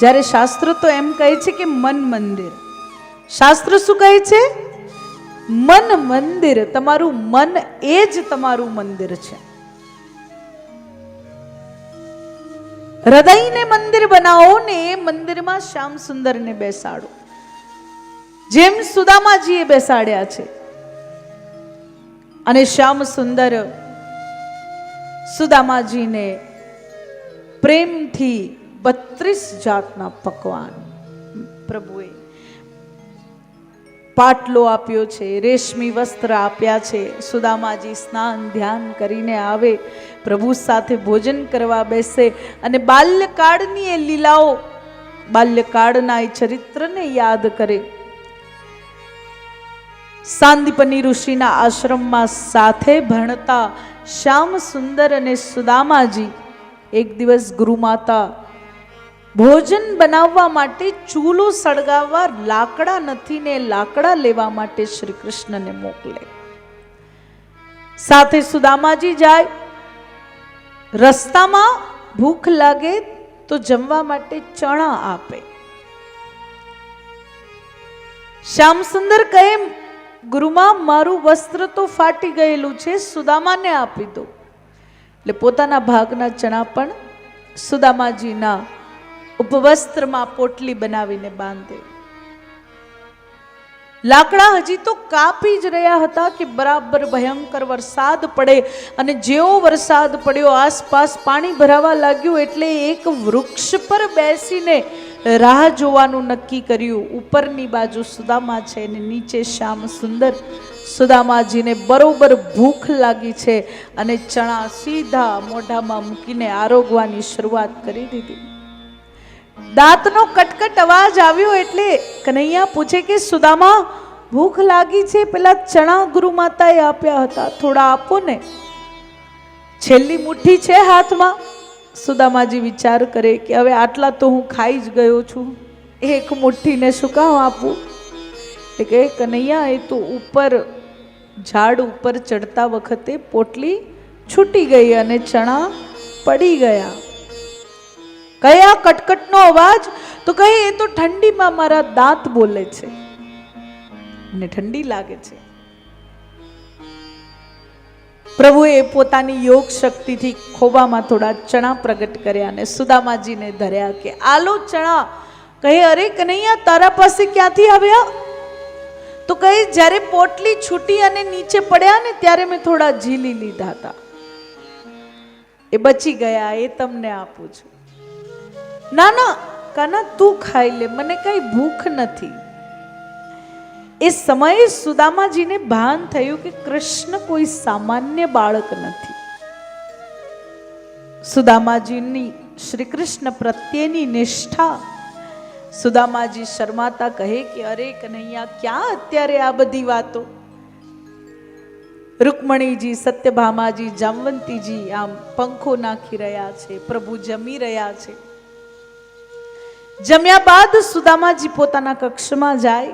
જ્યારે શાસ્ત્ર તો એમ કહે છે કે મન મંદિર. શાસ્ત્ર શું કહે છે? મન મંદિર. તમારું મન એ જ તમારું મંદિર છે. હૃદયને મંદિર બનાવો ને એ મંદિરમાં શ્યામ સુંદરને બેસાડો. જેમ સુદામાજીએ બેસાડ્યા છે. અને શ્યામ સુંદર સુદામાજીને પ્રેમથી બત્રીસ જાતના પકવાન. પ્રભુએ પાટલો આપ્યો છે રેશમી વસ્ત્ર આપ્યા છે સુદામાજી સ્નાન ધ્યાન કરીને આવે પ્રભુ સાથે ભોજન કરવા બેસે અને બાલ્યકાળની એ લીલાઓ બાલ્યકાળના એ ચરિત્રને યાદ કરે. સાંદીપની ઋષિના આશ્રમમાં સાથે ભણતા શ્યામ સુંદર અને સુદામાજી એક દિવસ ગુરુમાતા ભોજન બનાવવા માટે ચૂલો સળગાવવા, લાકડા નથી ને લાકડા લેવા માટે શ્રી કૃષ્ણને મોકલે. સાથે સુદામાજી જાય. રસ્તામાં ભૂખ લાગે તો જમવા માટે ચણા આપે. શ્યામ સુંદર કહે, ગુરુમાં, મારું વસ્ત્ર તો ફાટી ગયેલું છે, સુદામાને આપી દો. એટલે પોતાના ભાગના ચણા પણ સુદામાજીના ઉપવસ્ત્રમાં પોટલી બનાવીને બાંધે. લાકડા હજી તો કાપી જ રહ્યા હતા કે બરાબર ભયંકર વરસાદ પડે અને જેવો વરસાદ પડ્યો આસપાસ પાણી ભરાવા લાગ્યું એટલે એક વૃક્ષ પર બેસીને રાહ જોવાનું નક્કી કર્યું. ઉપરની બાજુ સુદામા છે અને નીચે શ્યામ સુંદર. સુદામાજીને બરોબર ભૂખ લાગી છે અને ચણા સીધા મોઢામાં મૂકીને આરોગવાની શરૂઆત કરી દીધી. દાંતનો કટકટ અવાજ આવ્યો એટલે કનૈયા પૂછે કે, સુદામા, ભૂખ લાગી છે? પેલા ચણા ગુરુ માતાએ આપ્યા હતા. થોડા આપો ને. છેલ્લી મુઠ્ઠી છે હાથમાં. સુદામાજી વિચાર કરે કે, હવે આટલા તો હું ખાઈ જ ગયો છું. એક મુઠ્ઠીને શું કામ આપું? એટલે કે, કનૈયા, એ તો ઉપર, ઝાડ ઉપર ચડતા વખતે પોટલી છૂટી ગઈ અને ચણા પડી ગયા. કયા કટકટનો અવાજ? તો કહે, એ તો ઠંડીમાં મારા દાંત બોલે છે. અને ઠંડી લાગે છે. પ્રભુએ પોતાની યોગ શક્તિથી ખોબામાં થોડા ચણા પ્રગટ કર્યા અને સુદામાજીને ધર્યા કે, આલો ચણા. કહે, અરે કનૈયા, તારા પાસે ક્યાંથી આવ્યા? તો કહે, જ્યારે પોટલી છૂટી અને નીચે પડ્યા ને ત્યારે મેં થોડા ઝીલી લીધા હતા. એ બચી ગયા, એ તમને આપું છું. ના ના કાના, તું ખાઈ લે. મને કઈ ભૂખ નથી. એ સમયે સુદામાજીને ભાન થયું કે કૃષ્ણ કોઈ સામાન્ય બાળક નથી. સુદામાજીની શ્રી કૃષ્ણ પ્રત્યેની નિષ્ઠા. સુદામાજી શર્માતા કહે કે, અરે કનૈયા, ક્યાં અત્યારે આ બધી વાતો? રૂકમણીજી, સત્યભામાજી, જામવંતીજી આમ પંખો નાખી રહ્યા છે, પ્રભુ જમી રહ્યા છે. જમ્યા બાદ સુદામાજી પોતાના કક્ષમાં જાય.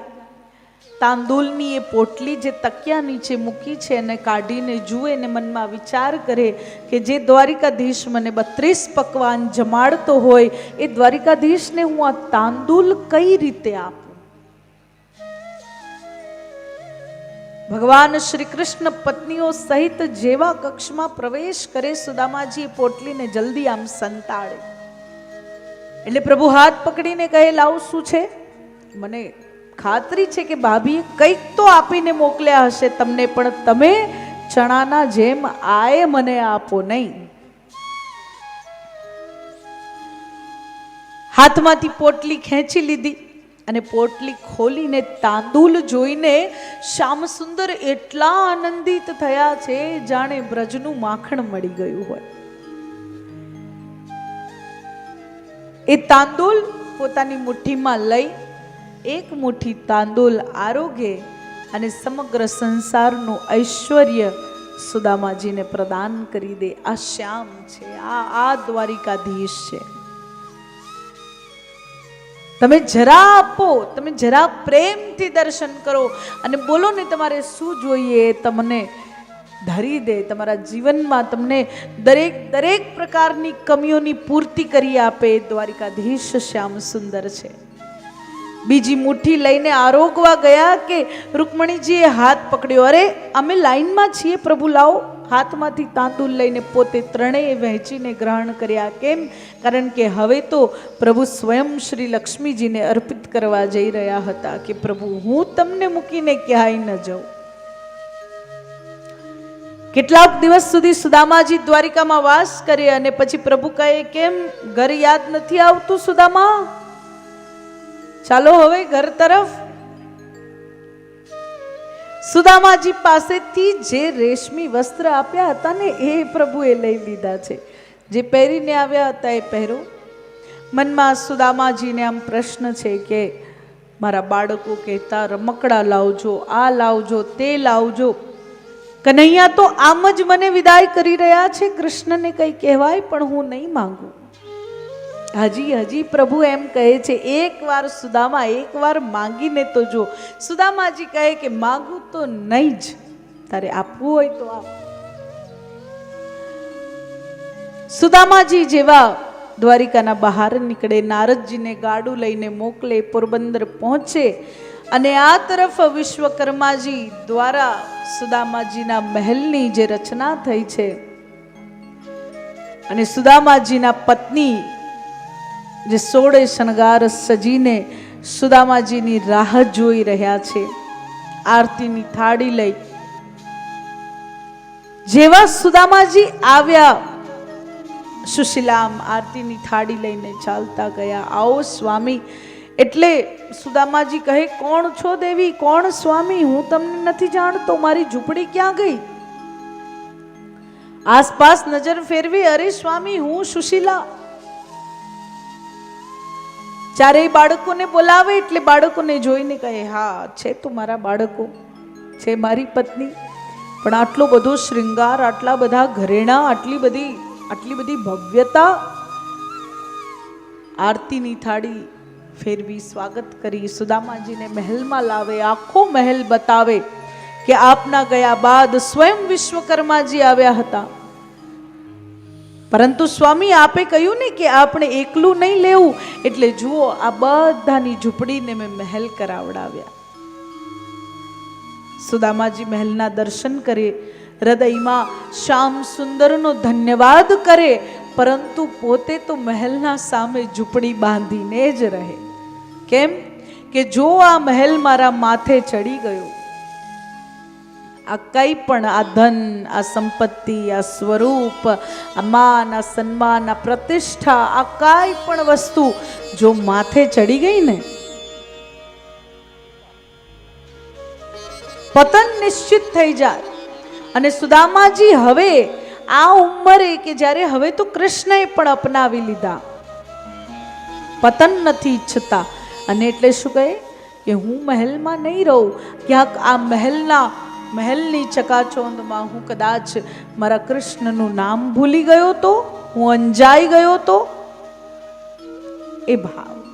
તાંદુલની એ પોટલી જે તકિયા નીચે મૂકી છે એને કાઢીને જુએ ને મનમાં વિચાર કરે કે જે દ્વારિકાધીશ મને બત્રીસ પકવાન જમાડતો હોય, એ દ્વારિકાધીશને હું આ તાંદુલ કઈ રીતે આપું? ભગવાન શ્રી કૃષ્ણ પત્નીઓ સહિત જેવા કક્ષમાં પ્રવેશ કરે, સુદામાજી એ પોટલીને જલ્દી આમ સંતાડે. એટલે પ્રભુ હાથ પકડીને કહે, લાવ શું છે? મને ખાતરી છે કે ભાભીએ કંઈક તો આપીને મોકલ્યા હશે તમને, પણ તમે ચણાના જેમ આએ મને આપો નહીં. હાથમાંથી પોટલી ખેંચી લીધી અને પોટલી ખોલીને તાંદુલ જોઈને શ્યામ સુંદર એટલા આનંદિત થયા છે, જાણે બ્રજનું માખણ મળી ગયું હોય. એ તાંદુલ પોતાની મુઠ્ઠીમાં લઈ, એક મુઠ્ઠી તાંદુલ આરોગે અને સમગ્ર સંસારનું ઐશ્વર્ય સુદામાજીને પ્રદાન કરી દે. આ શ્યામ છે, આ આ દ્વારિકાધીશ છે. તમે જરા આપો, તમે જરા પ્રેમથી દર્શન કરો અને બોલો ને તમારે શું જોઈએ તમને ધરી દે, તમારા જીવનમાં તમને દરેક દરેક પ્રકારની કમીઓની પૂર્તિ કરી આપે, દ્વારિકાધીશ શ્યામ સુંદર છે. બીજી મુઠ્ઠી લઈને આરોગવા ગયા કે રૂકમણીજીએ હાથ પકડ્યો, અરે, અમે લાઈનમાં છીએ પ્રભુ, લાવો. હાથમાંથી તાંદુલ લઈને પોતે ત્રણેય વહેંચીને ગ્રહણ કર્યા. કેમ? કારણ કે હવે તો પ્રભુ સ્વયં શ્રી લક્ષ્મીજીને અર્પિત કરવા જઈ રહ્યા હતા કે, પ્રભુ, હું તમને મૂકીને ક્યાંય ન જાઉં. કેટલાક દિવસ સુધી સુદામાજી દ્વારિકામાં વાસ કરે અને પછી પ્રભુ કહે, કેમ ઘર યાદ નથી આવતું સુદામા? ચાલો હવે ઘર તરફ. સુદામાજી પાસેથી જે રેશમી વસ્ત્ર આપ્યા હતા ને, એ પ્રભુએ લઈ લીધા છે. જે પહેરીને આવ્યા હતા એ પહેરો. મનમાં સુદામાજીને આમ પ્રશ્ન છે કે, મારા બાળકો કહેતા, રમકડા લાવજો, આ લાવજો, તે લાવજો. કનૈયા તો આમ જ મને વિદાય કરી રહ્યા છે, કૃષ્ણને કંઈ કહેવાય પણ હું નહીં માંગુ. હજી હજી, પ્રભુ એમ કહે છે, એક વાર સુદામા, એક વાર માંગીને તો જો. સુદામાજી કહે કે માંગુ તો નહીં જ, તારે આપવું હોય તો આપ. સુદામાજી જેવા દ્વારિકાના બહાર નીકળે, નારદજીને ગાડું લઈને મોકલે, પોરબંદર પહોંચે અને આ તરફ વિશ્વકર્માજી દ્વારા સુદામાજીના મહેલની જે રચના થઈ છે અને સુદામાજીના પત્ની જે સોળે શણગાર સજીને સુદામાજીની રાહ જોઈ રહ્યા છે, આરતીની થાળી લઈ. જેવા સુદામાજી આવ્યા સુશીલામ આરતીની થાળી લઈને ચાલતા ગયા. આવો સ્વામી એટલે સુદામાજી કહે, કોણ છો દેવી? કોણ સ્વામી? હું તમને નથી જાણતો. મારી ઝૂંપડી ક્યાં ગઈ? આસપાસ નજર ફેરવી, અરે સ્વામી, હું સુશીલા. ચારેય બાળકોને બોલાવે એટલે બાળકોને જોઈને કહે, હા, છે તો મારા બાળકો, છે મારી પત્ની. પણ આટલો બધો શૃંગાર, આટલા બધા ઘરેણા, આટલી બધી આટલી બધી ભવ્યતા, આરતીની થાળી ફેરવી સ્વાગત કરી સુદામાજીને મહેલમાં લાવે, આખો મહેલ બતાવે કે આપના ગયા બાદ સ્વયં વિશ્વકર્માજી આવ્યા હતા. પરંતુ સ્વામી આપે કહ્યું ને કે આપણે એકલું નહીં લેવું. એટલે જુઓ, આ બધાની ઝૂંપડીને મેં મહેલ કરાવડાવ્યા. સુદામાજી મહેલના દર્શન કરે, હૃદયમાં શ્યામ સુંદરનો ધન્યવાદ કરે, પરંતુ પોતે તો મહેલના સામે ઝૂંપડી બાંધીને જ રહે. કેમ? કે જો આ મહેલ મારા માથે ચડી ગયો, આ કંઈ પણ આ ધન, આ સંપત્તિ, આ સ્વરૂપ, આ માન, આ સન્માન, આ પ્રતિષ્ઠા, આ કાંઈ પણ વસ્તુ જો માથે ચડી ગઈ ને, પતન નિશ્ચિત થઈ જાય. અને સુદામાજી હવે આ ઉંમરે કે જ્યારે હવે તો કૃષ્ણએ પણ અપનાવી લીધા. પતન નથી ઈચ્છતા. અને એટલે શું કહે? કે હું મહેલમાં નહીં રહું. ક્યાંક આ મહેલના, મહેલની ચકાચોંદમાં હું કદાચ મારા કૃષ્ણનું નામ ભૂલી ગયો તો, હું અંજાઈ ગયો તો? એ ભાવ.